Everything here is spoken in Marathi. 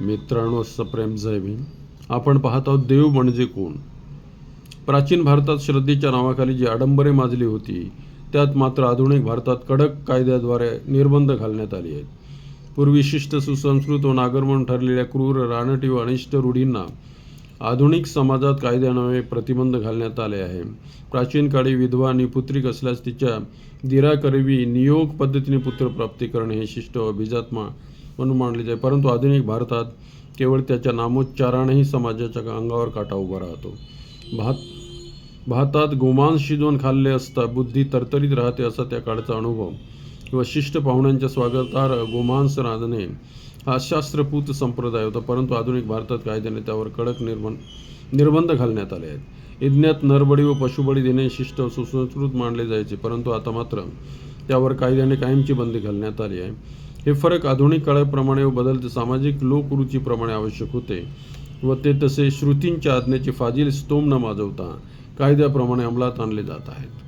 मित्रांनो सप्रेम भीम. आपण पाहत आहोत देव म्हणजे कोण? प्राचीन भारतात श्रद्धेच्या नावाखाली जी आडंबरे माजली होती त्यात मात्र आधुनिक भारतात कडक कायद्याद्वारे निर्बंध घालण्यात आले आहेत. पूर्वी शिष्ट सुसंस्कृत व नागरमन ठरलेल्या क्रूर रानटी व अनिष्ट रूढींना आधुनिक समाजात कायद्यान्वये प्रतिबंध घालण्यात आले आहे. प्राचीन काळी विधवा आणि पुत्रिक असल्यास तिच्या दिराकरवी नियोग पद्धतीने पुत्रप्राप्ती करणे हे शिष्ट व अभिजात्मा म्हणून मानले जाई परंतु आधुनिक भारतात केवळ त्याच्या नामोच्चारानेही समाजाच्या अंगावर काटा उभा राहतो. भात भातात गोमांस शिजवून खाल्ले असता बुद्धी तरतरीत राहते असा त्या काळचा अनुभव. किंवा शिष्ट पाहुण्यांच्या स्वागतार्ह गोमांस रांधणे हा शास्त्रपूत संप्रदाय होता. परंतु आधुनिक भारतात कायद्याने त्यावर कडक निर्बंध निर्बंध घालण्यात आले आहेत. यज्ञात नरबळी व पशुबळी देणे शिष्ट सुसंस्कृत मानले जायचे. परंतु आता मात्र त्यावर कायद्याने कायमची बंदी घालण्यात आली आहे. हे फरक आधुनिक काळाप्रमाणे व बदलते सामाजिक लोकरुचीप्रमाणे आवश्यक होते व ते तसे श्रुतींच्या आज्ञेचे फाजील स्तोम न माजवता कायद्याप्रमाणे अंमलात आणले जात आहेत.